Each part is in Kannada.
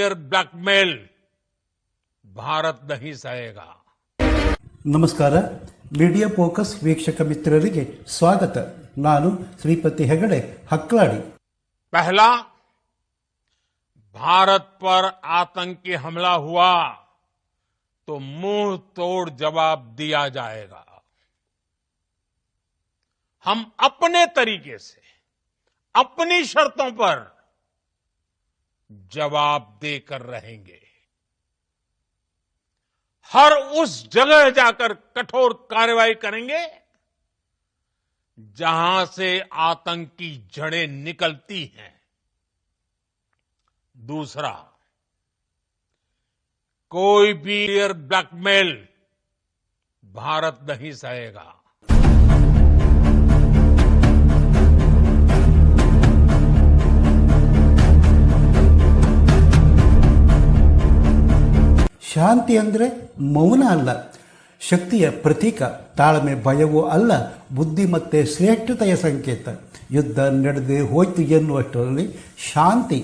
न्यूक्लियर ब्लैकमेल भारत नहीं सहेगा ನಮಸ್ಕಾರ ಮೀಡಿಯಾ ಫೋಕಸ್ ವೀಕ್ಷಕ ಮಿತ್ರರಿಗೆ ಸ್ವಾಗತ ನಾನು ಶ್ರೀಪತಿ ಹೆಗಡೆ ಹಕ್ಲಾಡಿ पहला भारत पर आतंकी हमला हुआ तो मुंह तोड़ जवाब दिया जाएगा हम अपने तरीके से अपनी शर्तों पर जवाब देकर रहेंगे। हर उस जगह जाकर कठोर कार्रवाई करेंगे, जहाँ से आतंकी जड़ें निकलती हैं। दूसरा, कोई भी ब्लैकमेल भारत नहीं सहेगा। ಶಾಂತಿ ಅಂದರೆ ಮೌನ ಅಲ್ಲ. ಶಕ್ತಿಯ ಪ್ರತೀಕ, ತಾಳ್ಮೆ, ಭಯವೂ ಅಲ್ಲ. ಬುದ್ಧಿ ಮತ್ತು ಶ್ರೇಷ್ಠತೆಯ ಸಂಕೇತ. ಯುದ್ಧ ನಡೆದು ಹೋಯ್ತು ಎನ್ನುವಷ್ಟರಲ್ಲಿ ಶಾಂತಿ.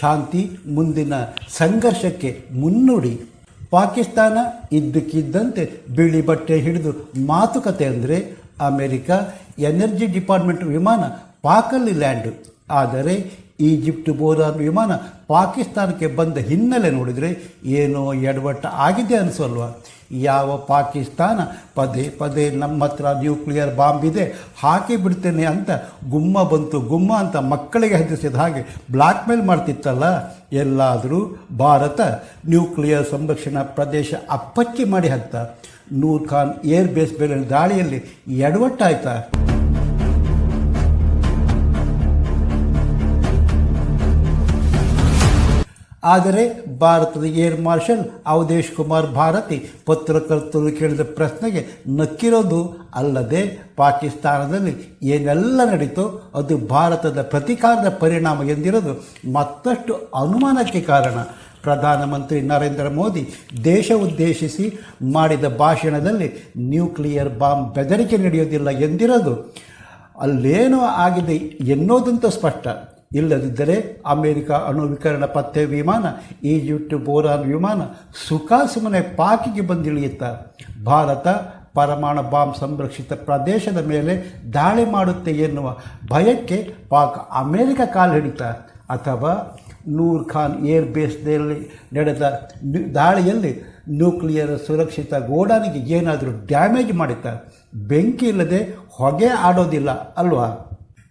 ಶಾಂತಿ ಮುಂದಿನ ಸಂಘರ್ಷಕ್ಕೆ ಮುನ್ನುಡಿ. ಪಾಕಿಸ್ತಾನ ಇದ್ದಕ್ಕಿದ್ದಂತೆ ಬಿಳಿ ಬಟ್ಟೆ ಹಿಡಿದು ಮಾತುಕತೆ ಅಂದರೆ ಅಮೆರಿಕ ಎನರ್ಜಿ ಡಿಪಾರ್ಟ್ಮೆಂಟ್ ವಿಮಾನ ಪಾಕಲ್ಲಿ ಲ್ಯಾಂಡ್ ಆದರೆ ಈಜಿಪ್ಟ್ ಬೋರಾನ್ ವಿಮಾನ ಪಾಕಿಸ್ತಾನಕ್ಕೆ ಬಂದ ಹಿನ್ನೆಲೆ ನೋಡಿದರೆ ಏನೋ ಎಡವಟ್ಟ ಆಗಿದೆ ಅನಿಸಲ್ವ? ಯಾವ ಪಾಕಿಸ್ತಾನ? ಪದೇ ಪದೇ ನಮ್ಮ ಹತ್ರ ನ್ಯೂಕ್ಲಿಯರ್ ಬಾಂಬ್ ಇದೆ, ಹಾಕಿ ಬಿಡ್ತೇನೆ ಅಂತ ಗುಮ್ಮ ಬಂತು, ಗುಮ್ಮ ಅಂತ ಮಕ್ಕಳಿಗೆ ಹೆದರಿಸಿದ ಹಾಗೆ ಬ್ಲ್ಯಾಕ್ ಮೇಲ್ ಮಾಡ್ತಿತ್ತಲ್ಲ? ಎಲ್ಲಾದರೂ ಭಾರತ ನ್ಯೂಕ್ಲಿಯರ್ ಸಂರಕ್ಷಣಾ ಪ್ರದೇಶ ಅಪ್ಪಚ್ಚಿ ಮಾಡಿ ಹಾಕ್ತಾ ನೂರ್ ಖಾನ್ ಏರ್ ಬೇಸ್ ಮೇಲೆ ದಾಳಿಯಲ್ಲಿ ಎಡವಟ್ಟಾಯ್ತಾ? ಆದರೆ ಭಾರತದ ಏರ್ ಮಾರ್ಷಲ್ ಅವಧೇಶ್ ಕುಮಾರ್ ಭಾರತಿ ಪತ್ರಕರ್ತರು ಕೇಳಿದ ಪ್ರಶ್ನೆಗೆ ನಕ್ಕಿರೋದು ಅಲ್ಲದೆ ಪಾಕಿಸ್ತಾನದಲ್ಲಿ ಏನೆಲ್ಲ ನಡೀತೋ ಅದು ಭಾರತದ ಪ್ರತಿಕಾರದ ಪರಿಣಾಮ ಎಂದಿರೋದು ಮತ್ತಷ್ಟು ಅನುಮಾನಕ್ಕೆ ಕಾರಣ. ಪ್ರಧಾನಮಂತ್ರಿ ನರೇಂದ್ರ ಮೋದಿ ದೇಶ ಉದ್ದೇಶಿಸಿ ಮಾಡಿದ ಭಾಷಣದಲ್ಲಿ ನ್ಯೂಕ್ಲಿಯರ್ ಬಾಂಬ್ ಬೆದರಿಕೆ ನಡೆಯೋದಿಲ್ಲ ಎಂದಿರೋದು ಅಲ್ಲೇನೋ ಆಗಿದೆ ಎನ್ನೋದಂತೂ ಸ್ಪಷ್ಟ. ಇಲ್ಲದಿದ್ದರೆ ಅಮೆರಿಕ ಅಣು ವಿಕರಣ ಪತ್ತೆ ವಿಮಾನ, ಈಜಿಪ್ಟ್ ಬೋರಾನ್ ವಿಮಾನ ಸುಖಾಸುಮನೆ ಪಾಕಿಗೆ ಬಂದಿಳಿಯುತ್ತ. ಭಾರತ ಪರಮಾಣು ಬಾಂಬ್ ಸಂರಕ್ಷಿತ ಪ್ರದೇಶದ ಮೇಲೆ ದಾಳಿ ಮಾಡುತ್ತೆ ಎನ್ನುವ ಭಯಕ್ಕೆ ಪಾಕ್ ಅಮೆರಿಕ ಕಾಲು ಹಿಡಿತ. ಅಥವಾ ನೂರ್ ಖಾನ್ ಏರ್ ಬೇಸ್ನಲ್ಲಿ ನಡೆದ ದಾಳಿಯಲ್ಲಿ ನ್ಯೂಕ್ಲಿಯರ್ ಸುರಕ್ಷಿತ ಗೋಡಾನಿಗೆ ಏನಾದರೂ ಡ್ಯಾಮೇಜ್ ಮಾಡಿತ್ತ. ಬೆಂಕಿ ಇಲ್ಲದೆ ಹೊಗೆ ಆಡೋದಿಲ್ಲ, ಅಲ್ವಾ?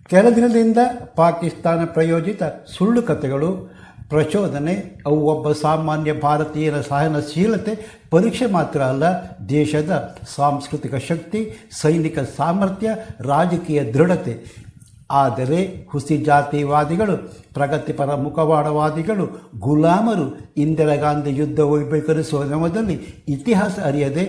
ಕೆಲ ದಿನದಿಂದ ಪಾಕಿಸ್ತಾನ ಪ್ರಯೋಜಿತ ಸುಳ್ಳು ಕಥೆಗಳು ಪ್ರಚೋದನೆ, ಅವು ಒಬ್ಬ ಸಾಮಾನ್ಯ ಭಾರತೀಯರ ಸಹನಶೀಲತೆ, ಪರೀಕ್ಷೆ ಮಾತ್ರ ಅಲ್ಲ, ದೇಶದ ಸಾಂಸ್ಕೃತಿಕ ಶಕ್ತಿ, ಸೈನಿಕ ಸಾಮರ್ಥ್ಯ, ರಾಜಕೀಯ ದೃಢತೆ. ಆದರೆ ಹುಸಿ ಜಾತಿವಾದಿಗಳು ಪ್ರಗತಿಪರ ಮುಖವಾಡವಾದಿಗಳು ಗುಲಾಮರು ಇಂದಿರಾ ಗಾಂಧಿ ಯುದ್ಧ ವೈಭವೀಕರಿಸುವ ನೆವದಲ್ಲಿ ಇತಿಹಾಸ ಅರಿಯದೆ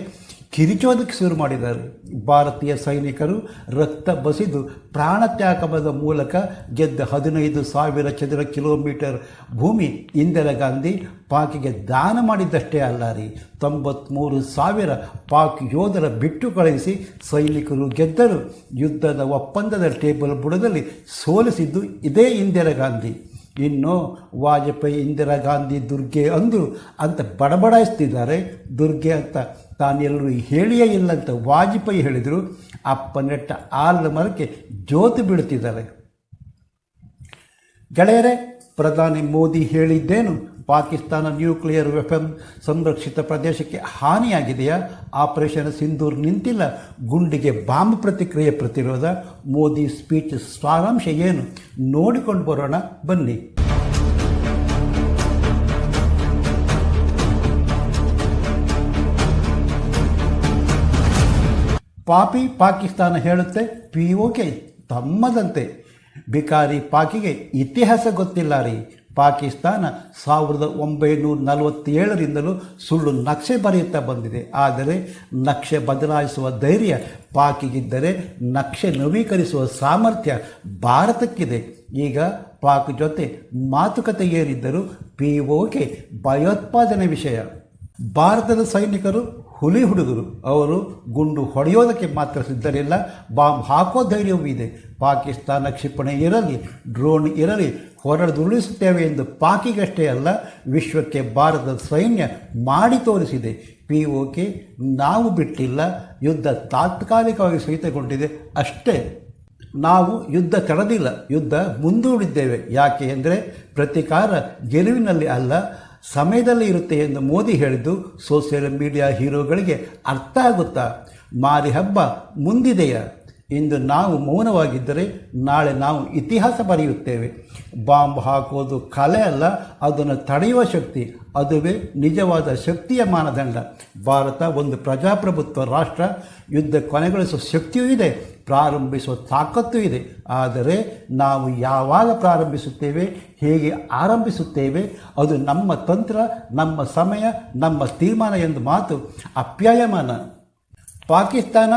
ಕಿರಿಚೋದಕ್ಕೆ ಶುರು ಮಾಡಿದ್ದಾರೆ ಭಾರತೀಯ ಸೈನಿಕರು ರಕ್ತ ಬಸಿದು ಪ್ರಾಣತ್ಯಾಗದ ಮೂಲಕ ಗೆದ್ದ ಹದಿನೈದು ಸಾವಿರ ಚದರ ಕಿಲೋಮೀಟರ್ ಭೂಮಿ ಇಂದಿರಾ ಗಾಂಧಿ ಪಾಕಿಗೆ ದಾನ ಮಾಡಿದ್ದಷ್ಟೇ ಅಲ್ಲ ರೀ. ತೊಂಬತ್ತ್ಮೂರು ಸಾವಿರ ಪಾಕ್ ಯೋಧರ ಬಿಟ್ಟು ಕಳುಹಿಸಿ ಸೈನಿಕರು ಗೆದ್ದರು. ಯುದ್ಧದ ಒಪ್ಪಂದದ ಟೇಬಲ್ ಬುಡದಲ್ಲಿ ಸೋಲಿಸಿದ್ದು ಇದೇ ಇಂದಿರಾ ಗಾಂಧಿ. ಇನ್ನು ವಾಜಪೇಯಿ ಇಂದಿರಾ ಗಾಂಧಿ ದುರ್ಗೆ ಅಂದರು ಅಂತ ಬಡಬಡಾಯಿಸ್ತಿದ್ದಾರೆ. ದುರ್ಗೆ ಅಂತ ತಾನೆಲ್ಲರೂ ಹೇಳಿಯೇ ಇಲ್ಲ ಅಂತ ವಾಜಪೇಯಿ ಹೇಳಿದರು. ಅಪ್ಪ ನೆಟ್ಟ ಆಲದ ಮರಕ್ಕೆ ಜ್ಯೋತಿ ಬೀಳುತ್ತಿದ್ದಾರೆ ಗೆಳೆಯರೆ, ಪ್ರಧಾನಿ ಮೋದಿ ಹೇಳಿದ್ದೇನು? ಪಾಕಿಸ್ತಾನ ನ್ಯೂಕ್ಲಿಯರ್ ವೆಪನ್ ಸಂರಕ್ಷಿತ ಪ್ರದೇಶಕ್ಕೆ ಹಾನಿಯಾಗಿದೆಯಾ? ಆಪರೇಷನ್ ಸಿಂಧೂರ್ ನಿಂತಿಲ್ಲ. ಗುಂಡಿಗೆ ಬಾಂಬ್ ಪ್ರತಿಕ್ರಿಯೆ ಪ್ರತಿರೋಧ. ಮೋದಿ ಸ್ಪೀಚ್ ಸಾರಾಂಶ ಏನು? ನೋಡಿಕೊಂಡು ಬರೋಣ. ಬನ್ನಿ. ಪಾಪಿ ಪಾಕಿಸ್ತಾನ ಹೇಳುತ್ತೆ ಪಿ ಓಕೆ ತಮ್ಮದಂತೆ. ಬಿಕಾರಿ ಪಾಕಿಗೆ ಇತಿಹಾಸ ಗೊತ್ತಿಲ್ಲ ರೀ. ಪಾಕಿಸ್ತಾನ ಸಾವಿರದ ಒಂಬೈನೂರ ನಲವತ್ತೇಳರಿಂದಲೂ ಸುಳ್ಳು ನಕ್ಷೆ ಬರೆಯುತ್ತಾ ಬಂದಿದೆ. ಆದರೆ ನಕ್ಷೆ ಬದಲಾಯಿಸುವ ಧೈರ್ಯ ಪಾಕಿಗಿದ್ದರೆ ನಕ್ಷೆ ನವೀಕರಿಸುವ ಸಾಮರ್ಥ್ಯ ಭಾರತಕ್ಕಿದೆ. ಈಗ ಪಾಕ್ ಜೊತೆ ಮಾತುಕತೆ ಏರಿದ್ದರೂ ಪಿ ಭಯೋತ್ಪಾದನೆ ವಿಷಯ. ಭಾರತದ ಸೈನಿಕರು ಹುಲಿ ಹುಡುಗರು ಅವರು ಗುಂಡು ಹೊಡೆಯೋದಕ್ಕೆ ಮಾತ್ರ ಸಿದ್ಧರಿಲ್ಲ. ಬಾಂಬ್ ಹಾಕೋ ಧೈರ್ಯವೂ ಇದೆ. ಪಾಕಿಸ್ತಾನ ಕ್ಷಿಪಣಿ ಇರಲಿ ಡ್ರೋನ್ ಇರಲಿ ಹೊರಡುರುಳಿಸುತ್ತೇವೆ ಎಂದು ಪಾಕಿಗಷ್ಟೇ ಅಲ್ಲ, ವಿಶ್ವಕ್ಕೆ ಭಾರತದ ಸೈನ್ಯ ಮಾಡಿ ತೋರಿಸಿದೆ. ಪಿ ಕೆ ನಾವು ಬಿಟ್ಟಿಲ್ಲ, ಯುದ್ಧ ತಾತ್ಕಾಲಿಕವಾಗಿ ಸ್ಥಗಿತಗೊಂಡಿದೆ ಅಷ್ಟೇ, ನಾವು ಯುದ್ಧ ತಡೆದಿಲ್ಲ, ಯುದ್ಧ ಮುಂದೂಡಿದ್ದೇವೆ. ಯಾಕೆ ಅಂದರೆ, ಪ್ರತಿಕಾರ ಗೆಲುವಿನಲ್ಲಿ ಅಲ್ಲ ಸಮಯದಲ್ಲಿ ಇರುತ್ತೆ ಎಂದು ಮೋದಿ ಹೇಳಿದ್ದು ಸೋಷಿಯಲ್ ಮೀಡಿಯಾ ಹೀರೋಗಳಿಗೆ ಅರ್ಥ ಆಗುತ್ತಾ? ಮಾರಿ ಹಬ್ಬ ಮುಂದಿದೆಯಾ? ಇಂದು ನಾವು ಮೌನವಾಗಿದ್ದರೆ ನಾಳೆ ನಾವು ಇತಿಹಾಸ ಬರೆಯುತ್ತೇವೆ. ಬಾಂಬ್ ಹಾಕೋದು ಕಲೆ ಅಲ್ಲ, ಅದನ್ನು ತಡೆಯುವ ಶಕ್ತಿ, ಅದುವೇ ನಿಜವಾದ ಶಕ್ತಿಯ ಮಾನದಂಡ. ಭಾರತ ಒಂದು ಪ್ರಜಾಪ್ರಭುತ್ವ ರಾಷ್ಟ್ರ, ಯುದ್ಧ ಕೊನೆಗೊಳಿಸುವ ಶಕ್ತಿಯೂ ಇದೆ. ಪ್ರಾರಂಭಿಸುವ ತಾಕತ್ತು ಇದೆ. ಆದರೆ ನಾವು ಯಾವಾಗ ಪ್ರಾರಂಭಿಸುತ್ತೇವೆ, ಹೇಗೆ ಆರಂಭಿಸುತ್ತೇವೆ, ಅದು ನಮ್ಮ ತಂತ್ರ, ನಮ್ಮ ಸಮಯ, ನಮ್ಮ ತೀರ್ಮಾನ ಎಂದು ಮಾತು ಅಪ್ಯಾಯಮಾನ. ಪಾಕಿಸ್ತಾನ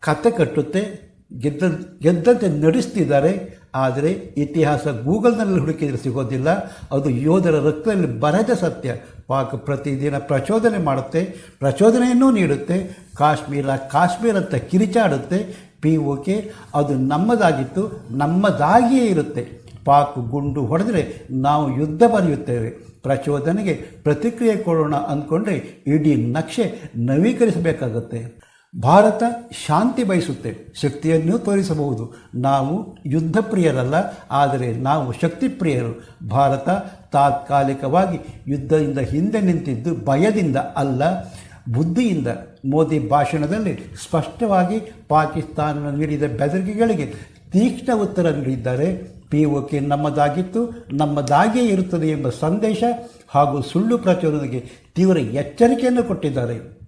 ಕತೆ ಕಟ್ಟುತ್ತೆ, ಗೆದ್ದ, ಗೆದ್ದಂತೆ ನಡೆಸ್ತಿದ್ದಾರೆ. ಆದರೆ ಇತಿಹಾಸ ಗೂಗಲ್ನಲ್ಲಿ ಹುಡುಕಿದರೆ ಸಿಗೋದಿಲ್ಲ. ಅದು ಯೋಧರ ರಕ್ತದಲ್ಲಿ ಬರೆದ ಸತ್ಯ. ಪಾಕ್ ಪ್ರತಿದಿನ ಪ್ರಚೋದನೆ ಮಾಡುತ್ತೆ, ಪ್ರಚೋದನೆಯನ್ನೂ ನೀಡುತ್ತೆ. ಕಾಶ್ಮೀರ ಕಾಶ್ಮೀರ ಅಂತ ಕಿರಿಚಾಡುತ್ತೆ. ಪಿ ಕೆ ಅದು ನಮ್ಮದಾಗಿತ್ತು, ನಮ್ಮದಾಗಿಯೇ ಇರುತ್ತೆ. ಪಾಕ್ ಗುಂಡು ಹೊಡೆದರೆ ನಾವು ಯುದ್ಧ ಬರೆಯುತ್ತೇವೆ. ಪ್ರಚೋದನೆಗೆ ಪ್ರತಿಕ್ರಿಯೆ ಕೊಡೋಣ ಅಂದ್ಕೊಂಡ್ರೆ ಇಡೀ ನಕ್ಷೆ ನವೀಕರಿಸಬೇಕಾಗುತ್ತೆ. ಭಾರತ ಶಾಂತಿ ಬಯಸುತ್ತೆ. ಶಕ್ತಿಯನ್ನು ತೋರಿಸಬಹುದು. ನಾವು ಯುದ್ಧ ಪ್ರಿಯರಲ್ಲ ಆದರೆ ನಾವು ಶಕ್ತಿ ಪ್ರಿಯರು ಭಾರತ ತಾತ್ಕಾಲಿಕವಾಗಿ ಯುದ್ಧದಿಂದ ಹಿಂದೆ ನಿಂತಿದ್ದು ಭಯದಿಂದ ಅಲ್ಲ. ಬುದ್ಧಿಯಿಂದ ಮೋದಿ ಭಾಷಣದಲ್ಲಿ ಸ್ಪಷ್ಟವಾಗಿ ಪಾಕಿಸ್ತಾನ ನೀಡಿದ ಬೆದರಿಕೆಗಳಿಗೆ ತೀಕ್ಷ್ಣ ಉತ್ತರ ನೀಡಿದ್ದಾರೆ. ಪಿ ಕೆ ನಮ್ಮದಾಗಿತ್ತು, ನಮ್ಮದಾಗಿಯೇ ಇರುತ್ತದೆ ಎಂಬ ಸಂದೇಶ ಹಾಗೂ ಸುಳ್ಳು ಪ್ರಚೋದನೆಗೆ ತೀವ್ರ ಎಚ್ಚರಿಕೆಯನ್ನು ಕೊಟ್ಟಿದ್ದಾರೆ.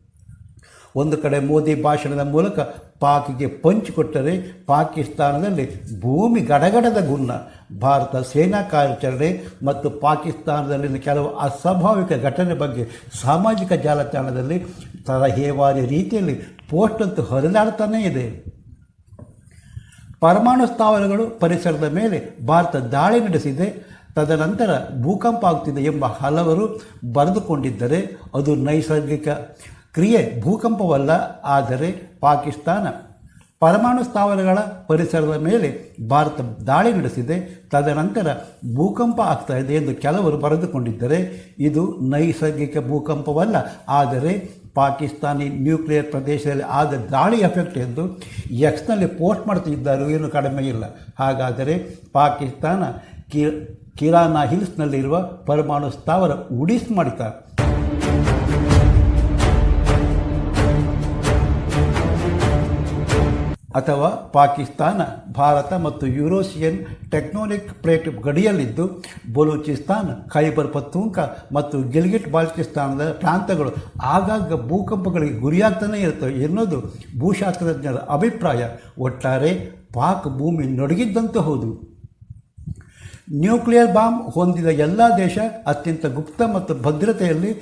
ಒಂದು ಕಡೆ ಮೋದಿ ಭಾಷಣದ ಮೂಲಕ ಪಾಕಿಗೆ ಪಂಚ್ ಕೊಟ್ಟರೆ ಪಾಕಿಸ್ತಾನದಲ್ಲಿ ಭೂಮಿ ಗಡಗಡದ ಗುನ್ನ. ಭಾರತ ಸೇನಾ ಕಾರ್ಯಾಚರಣೆ ಮತ್ತು ಪಾಕಿಸ್ತಾನದಲ್ಲಿನ ಕೆಲವು ಅಸ್ವಾಭಾವಿಕ ಘಟನೆ ಬಗ್ಗೆ ಸಾಮಾಜಿಕ ಜಾಲತಾಣದಲ್ಲಿ ತರಹೇವಾರಿ ರೀತಿಯಲ್ಲಿ ಪೋಸ್ಟ್ ಅಂತೂ ಹರಿದಾಡ್ತಾನೇ ಇದೆ. ಪರಮಾಣು ಸ್ಥಾವರಗಳು ಪರಿಸರದ ಮೇಲೆ ಭಾರತ ದಾಳಿ ನಡೆಸಿದೆ. ತದನಂತರ ಭೂಕಂಪ ಆಗ್ತಿದೆ ಎಂಬ ಹಲವರು ಬರೆದುಕೊಂಡಿದ್ದರೆ ಅದು ನೈಸರ್ಗಿಕ. ಕ್ರಿಯೆ ಭೂಕಂಪವಲ್ಲ, ಆದರೆ ಪಾಕಿಸ್ತಾನ. ಪರಮಾಣು ಸ್ಥಾವರಗಳ ಪರಿಸರದ ಮೇಲೆ ಭಾರತ ದಾಳಿ ನಡೆಸಿದೆ. ತದನಂತರ ಭೂಕಂಪ ಆಗ್ತಾ ಇದೆ ಎಂದು ಕೆಲವರು ಬರೆದುಕೊಂಡಿದ್ದರೆ, ಇದು ನೈಸರ್ಗಿಕ ಭೂಕಂಪವಲ್ಲ, ಆದರೆ ಪಾಕಿಸ್ತಾನಿ ನ್ಯೂಕ್ಲಿಯರ್ ಪ್ರದೇಶದಲ್ಲಿ ಆದ ದಾಳಿ ಎಫೆಕ್ಟ್ ಎಂದು ಎಕ್ಸ್ನಲ್ಲಿ ಪೋಸ್ಟ್ ಮಾಡ್ತಿದ್ದಾರೆ ಏನು ಕಡಿಮೆ ಇಲ್ಲ. ಹಾಗಾದರೆ ಪಾಕಿಸ್ತಾನ ಕಿ, ಕಿರಾನಾ ಹಿಲ್ಸ್ನಲ್ಲಿರುವ ಪರಮಾಣು ಸ್ಥಾವರ ಉಡಿಸ್ ಮಾಡಿದ್ದಾರೆ ಅಥವಾ ಪಾಕಿಸ್ತಾನ, ಭಾರತ ಮತ್ತು ಯುರೋಷಿಯನ್ ಟೆಕ್ನೋನಿಕ್ ಪ್ಲೇಟ್ ಗಡಿಯಲ್ಲಿದ್ದು, ಬಲೂಚಿಸ್ತಾನ್, ಖೈಬರ್ ಪತ್ತೂಂಕ ಮತ್ತು ಗಿಲ್ಗಿಟ್ ಬಾಲ್ಚಿಸ್ತಾನದ ಪ್ರಾಂತಗಳು ಆಗಾಗ ಭೂಕಂಪಗಳಿಗೆ ಗುರಿಯಾಗ್ತಾನೆ ಇರುತ್ತವೆ ಎನ್ನುವುದು ಭೂಶಾಸ್ತ್ರಜ್ಞರ ಅಭಿಪ್ರಾಯ. ಒಟ್ಟಾರೆ ಪಾಕ್ ಭೂಮಿ ನಡುಗಿದ್ದಂತೂ ಹೌದು. ನ್ಯೂಕ್ಲಿಯರ್ ಬಾಂಬ್ ಹೊಂದಿದ ಎಲ್ಲ ದೇಶ ಅತ್ಯಂತ ಗುಪ್ತ ಮತ್ತು ಭದ್ರತೆಯಲ್ಲಿ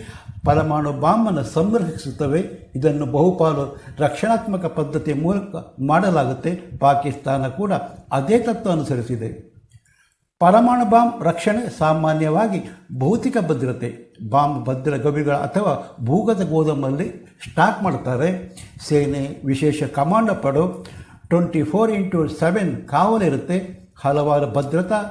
ಪರಮಾಣು ಬಾಂಬನ್ನು ಸಂರಕ್ಷಿಸುತ್ತವೆ ಇದನ್ನು ಬಹುಪಾಲು ರಕ್ಷಣಾತ್ಮಕ ಪದ್ಧತಿಯ ಮೂಲಕ ಮಾಡಲಾಗುತ್ತೆ. ಪಾಕಿಸ್ತಾನ ಕೂಡ ಅದೇ ತತ್ವ ಅನುಸರಿಸಿದೆ. ಪರಮಾಣು ಬಾಂಬ್ ರಕ್ಷಣೆ ಸಾಮಾನ್ಯವಾಗಿ ಭೌತಿಕ ಭದ್ರತೆ. ಬಾಂಬ್ ಭದ್ರ ಗವಿಗಳ ಅಥವಾ ಭೂಗತ ಗೋದಾಮಲ್ಲಿ ಸ್ಟಾಕ್ ಮಾಡ್ತಾರೆ. ಸೇನೆ ವಿಶೇಷ ಕಮಾಂಡೋ ಪಡು. ಟ್ವೆಂಟಿ ಫೋರ್ ಇಂಟು ಸೆವೆನ್ ಕಾವಲಿರುತ್ತೆ. ಹಲವಾರು ಭದ್ರತಾ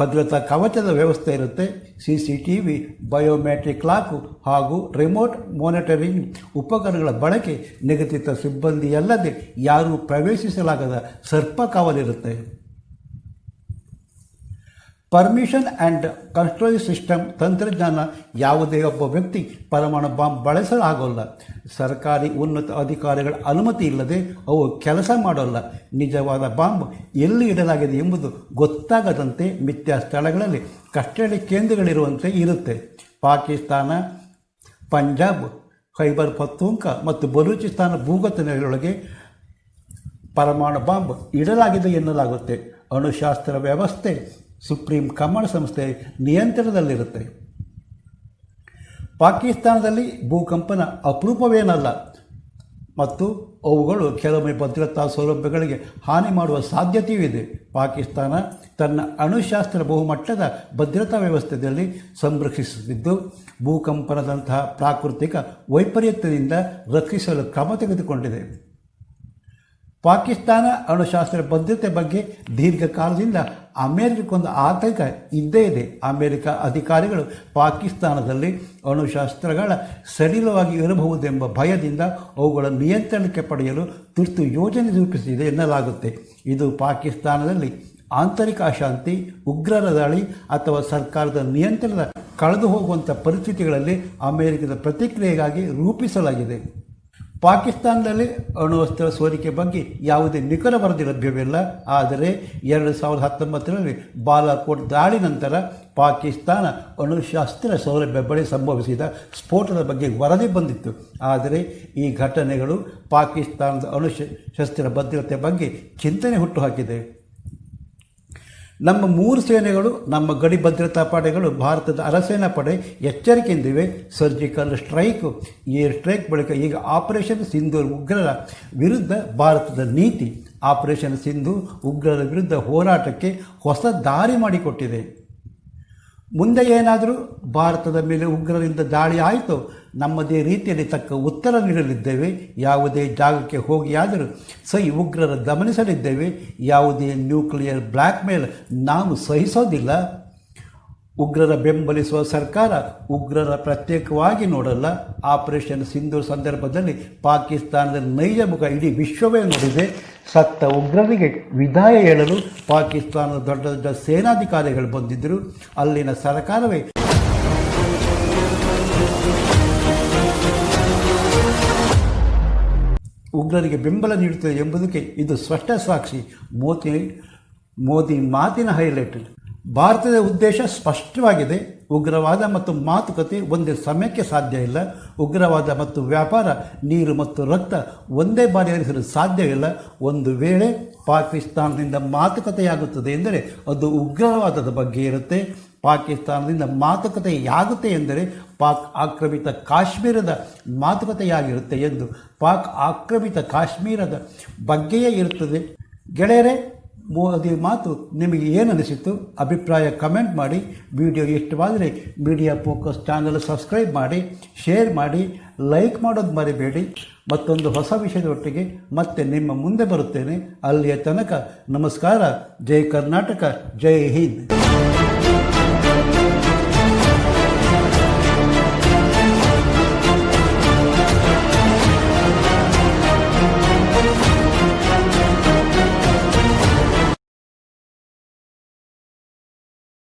ಭದ್ರತಾ ಕವಚದ ವ್ಯವಸ್ಥೆ ಇರುತ್ತೆ. C C T V biometric lock ಹಾಗೂ ರಿಮೋಟ್ ಮಾನಿಟರಿಂಗ್ ಉಪಕರಣಗಳ ಬಳಕೆ ನಿಗದಿತ ಸಿಬ್ಬಂದಿಯಲ್ಲದೆ ಯಾರೂ ಪ್ರವೇಶಿಸಲಾಗದ ಸರ್ಪ ಕಾವಲಿರುತ್ತೆ. ಪರ್ಮಿಷನ್ ಆ್ಯಂಡ್ ಕಂಟ್ರೋಲ್ ಸಿಸ್ಟಮ್ ತಂತ್ರಜ್ಞಾನ ಯಾವುದೇ ಒಬ್ಬ ವ್ಯಕ್ತಿ ಪರಮಾಣು ಬಾಂಬ್ ಬಳಸಲಾಗೋಲ್ಲ. ಸರ್ಕಾರಿ ಉನ್ನತ ಅಧಿಕಾರಿಗಳ ಅನುಮತಿ ಇಲ್ಲದೆ ಅವು ಕೆಲಸ ಮಾಡೋಲ್ಲ. ನಿಜವಾದ ಬಾಂಬ್ ಎಲ್ಲಿ ಇಡಲಾಗಿದೆ ಎಂಬುದು ಗೊತ್ತಾಗದಂತೆ ಮಿಥ್ಯಾ ಸ್ಥಳಗಳಲ್ಲಿ ಕಸ್ಟಡಿ ಕೇಂದ್ರಗಳಿರುವಂತೆ ಇರುತ್ತೆ. ಪಾಕಿಸ್ತಾನ, ಪಂಜಾಬ್ ಖೈಬರ್ ಪತ್ತೂಂಕ ಮತ್ತು ಬಲೂಚಿಸ್ತಾನ ಭೂಗತ ನೆಲೆಯೊಳಗೆ ಪರಮಾಣು ಬಾಂಬ್ ಇಡಲಾಗಿದೆ ಎನ್ನಲಾಗುತ್ತೆ. ಅಣುಶಾಸ್ತ್ರ ವ್ಯವಸ್ಥೆ ಸುಪ್ರೀಂ ಕಮಾಂಡ್ ಸಂಸ್ಥೆ ನಿಯಂತ್ರಣದಲ್ಲಿರುತ್ತೆ. ಪಾಕಿಸ್ತಾನದಲ್ಲಿ ಭೂಕಂಪನ ಅಪರೂಪವೇನಲ್ಲ. ಮತ್ತು ಅವುಗಳು ಕೆಲವೊಮ್ಮೆ ಭದ್ರತಾ ಸೌಲಭ್ಯಗಳಿಗೆ ಹಾನಿ ಮಾಡುವ ಸಾಧ್ಯತೆಯೂ ಇದೆ. ಪಾಕಿಸ್ತಾನ ತನ್ನ ಅಣುಶಾಸ್ತ್ರ ಬಹುಮಟ್ಟದ ಭದ್ರತಾ ವ್ಯವಸ್ಥೆಯಲ್ಲಿ ಸಂರಕ್ಷಿಸುತ್ತಿದ್ದು, ಭೂಕಂಪನದಂತಹ ಪ್ರಾಕೃತಿಕ ವೈಪರೀತ್ಯದಿಂದ ರಕ್ಷಿಸಲು ಕ್ರಮ ತೆಗೆದುಕೊಂಡಿದೆ. ಪಾಕಿಸ್ತಾನ ಅಣುಶಾಸ್ತ್ರ ಭದ್ರತೆ ಬಗ್ಗೆ ದೀರ್ಘಕಾಲದಿಂದ ಅಮೆರಿಕಕ್ಕೊಂದು ಆತಂಕ ಇದ್ದೇ ಇದೆ. ಅಮೆರಿಕ ಅಧಿಕಾರಿಗಳು ಪಾಕಿಸ್ತಾನದಲ್ಲಿ ಅಣುಶಾಸ್ತ್ರಗಳ ಸಡಿಲವಾಗಿ ಇರಬಹುದೆಂಬ ಭಯದಿಂದ ಅವುಗಳ ನಿಯಂತ್ರಣಕ್ಕೆ ಪಡೆಯಲು ತುರ್ತು ಯೋಜನೆ ರೂಪಿಸಿದೆ ಎನ್ನಲಾಗುತ್ತೆ. ಇದು ಪಾಕಿಸ್ತಾನದಲ್ಲಿ ಆಂತರಿಕ ಅಶಾಂತಿ, ಉಗ್ರರ ದಾಳಿ ಅಥವಾ ಸರ್ಕಾರದ ನಿಯಂತ್ರಣದ ಕಳೆದು ಹೋಗುವಂಥ ಪರಿಸ್ಥಿತಿಗಳಲ್ಲಿ ಅಮೆರಿಕದ ಪ್ರತಿಕ್ರಿಯೆಗಾಗಿ ರೂಪಿಸಲಾಗಿದೆ. ಪಾಕಿಸ್ತಾನದಲ್ಲಿ ಅಣುವಸ್ತ್ರ ಸೋರಿಕೆ ಬಗ್ಗೆ ಯಾವುದೇ ನಿಖರ ವರದಿ ಲಭ್ಯವಿಲ್ಲ. ಆದರೆ ಎರಡು ಸಾವಿರದ ಹತ್ತೊಂಬತ್ತರಲ್ಲಿ ಬಾಲಾಕೋಟ್ ದಾಳಿ ನಂತರ ಪಾಕಿಸ್ತಾನ ಅಣುಶಾಸ್ತ್ರ ಸೌಲಭ್ಯ ಬಳಿ ಸಂಭವಿಸಿದ ಸ್ಫೋಟದ ಬಗ್ಗೆ ವರದಿ ಬಂದಿತ್ತು. ಆದರೆ ಈ ಘಟನೆಗಳು ಪಾಕಿಸ್ತಾನದ ಅಣುಶಸ್ತ್ರ ಭದ್ರತೆ ಬಗ್ಗೆ ಚಿಂತನೆ ಹುಟ್ಟುಹಾಕಿದೆ. ನಮ್ಮ ಮೂರು ಸೇನೆಗಳು, ನಮ್ಮ ಗಡಿ ಭದ್ರತಾ ಪಡೆಗಳು, ಭಾರತದ ಅರಸೇನಾ ಪಡೆ ಎಚ್ಚರಿಕೆಯಿಂದಿವೆ. ಸರ್ಜಿಕಲ್ ಸ್ಟ್ರೈಕ್ ಏರ್ ಸ್ಟ್ರೈಕ್ ಬಳಿಕ ಈಗ ಆಪರೇಷನ್ ಸಿಂಧೂರ್ ಉಗ್ರರ ವಿರುದ್ಧ ಭಾರತದ ನೀತಿ. ಆಪರೇಷನ್ ಸಿಂಧು ಉಗ್ರರ ವಿರುದ್ಧ ಹೋರಾಟಕ್ಕೆ ಹೊಸ ದಾರಿ ಮಾಡಿಕೊಟ್ಟಿದೆ. ಮುಂದೆ ಏನಾದರೂ ಭಾರತದ ಮೇಲೆ ಉಗ್ರರಿಂದ ದಾಳಿ ಆಯಿತು ನಮ್ಮದೇ ರೀತಿಯಲ್ಲಿ ತಕ್ಕ ಉತ್ತರ ನೀಡಲಿದ್ದೇವೆ ಯಾವುದೇ ಜಾಗಕ್ಕೆ ಹೋಗಿಯಾದರೂ ಸೈ ಉಗ್ರರ ಗಮನಿಸಲಿದ್ದೇವೆ ಯಾವುದೇ ನ್ಯೂಕ್ಲಿಯರ್ ಬ್ಲ್ಯಾಕ್ ಮೇಲ್ ನಾವು ಸಹಿಸೋದಿಲ್ಲ. ಉಗ್ರರ ಬೆಂಬಲಿಸುವ ಸರ್ಕಾರ ಉಗ್ರರ ಪ್ರತ್ಯೇಕವಾಗಿ ನೋಡಲ್ಲ. ಆಪರೇಷನ್ ಸಿಂಧು ಸಂದರ್ಭದಲ್ಲಿ ಪಾಕಿಸ್ತಾನದ ನೈಜ ಮುಖ ಇಡೀ ವಿಶ್ವವೇ ನೋಡಿದೆ. ಸತ್ತ ಉಗ್ರರಿಗೆ ವಿದಾಯ ಹೇಳಲು ಪಾಕಿಸ್ತಾನದ ದೊಡ್ಡ ದೊಡ್ಡ ಸೇನಾಧಿಕಾರಿಗಳು ಬಂದಿದ್ದರು. ಅಲ್ಲಿನ ಸರ್ಕಾರವೇ ಉಗ್ರರಿಗೆ ಬೆಂಬಲ ನೀಡುತ್ತದೆ ಎಂಬುದಕ್ಕೆ ಇದು ಸ್ಪಷ್ಟ ಸಾಕ್ಷಿ. ಮೋದಿ ಮೋದಿ ಮಾತಿನ ಹೈಲೈಟ್ ಭಾರತದ ಉದ್ದೇಶ ಸ್ಪಷ್ಟವಾಗಿದೆ. ಉಗ್ರವಾದ ಮತ್ತು ಮಾತುಕತೆ ಒಂದೇ ಸಮಯಕ್ಕೆ ಸಾಧ್ಯ ಇಲ್ಲ. ಉಗ್ರವಾದ ಮತ್ತು ವ್ಯಾಪಾರ, ನೀರು ಮತ್ತು ರಕ್ತ ಒಂದೇ ಬಾರಿ ಹರಿಸಲು ಸಾಧ್ಯವಿಲ್ಲ ಒಂದು ವೇಳೆ ಪಾಕಿಸ್ತಾನದಿಂದ ಮಾತುಕತೆಯಾಗುತ್ತದೆ ಎಂದರೆ ಅದು ಉಗ್ರವಾದದ ಬಗ್ಗೆ ಇರುತ್ತೆ. ಪಾಕಿಸ್ತಾನದಿಂದ ಮಾತುಕತೆಯಾಗುತ್ತೆ ಎಂದರೆ ಪಾಕ್ ಆಕ್ರಮಿತ ಕಾಶ್ಮೀರದ ಮಾತುಕತೆಯಾಗಿರುತ್ತೆ ಎಂದು ಪಾಕ್ ಆಕ್ರಮಿತ ಕಾಶ್ಮೀರದ ಬಗ್ಗೆಯೇ ಇರುತ್ತದೆ. ಗೆಳೆಯರೇ, ಮೋದಿ ಮಾತು ನಿಮಗೆ ಏನು ಅನಿಸಿತು ಅಭಿಪ್ರಾಯ ಕಮೆಂಟ್ ಮಾಡಿ. ವಿಡಿಯೋ ಇಷ್ಟವಾದರೆ ಮೀಡಿಯಾ ಫೋಕಸ್ ಚಾನಲ್ ಸಬ್ಸ್ಕ್ರೈಬ್ ಮಾಡಿ, ಶೇರ್ ಮಾಡಿ, ಲೈಕ್ ಮಾಡೋದು ಮರಿಬೇಡಿ. ಮತ್ತೊಂದು ಹೊಸ ವಿಷಯದೊಟ್ಟಿಗೆ ಮತ್ತೆ ನಿಮ್ಮ ಮುಂದೆ ಬರುತ್ತೇನೆ. ಅಲ್ಲಿಯ ತನಕ ನಮಸ್ಕಾರ. ಜೈ ಕರ್ನಾಟಕ, ಜೈ ಹಿಂದ್.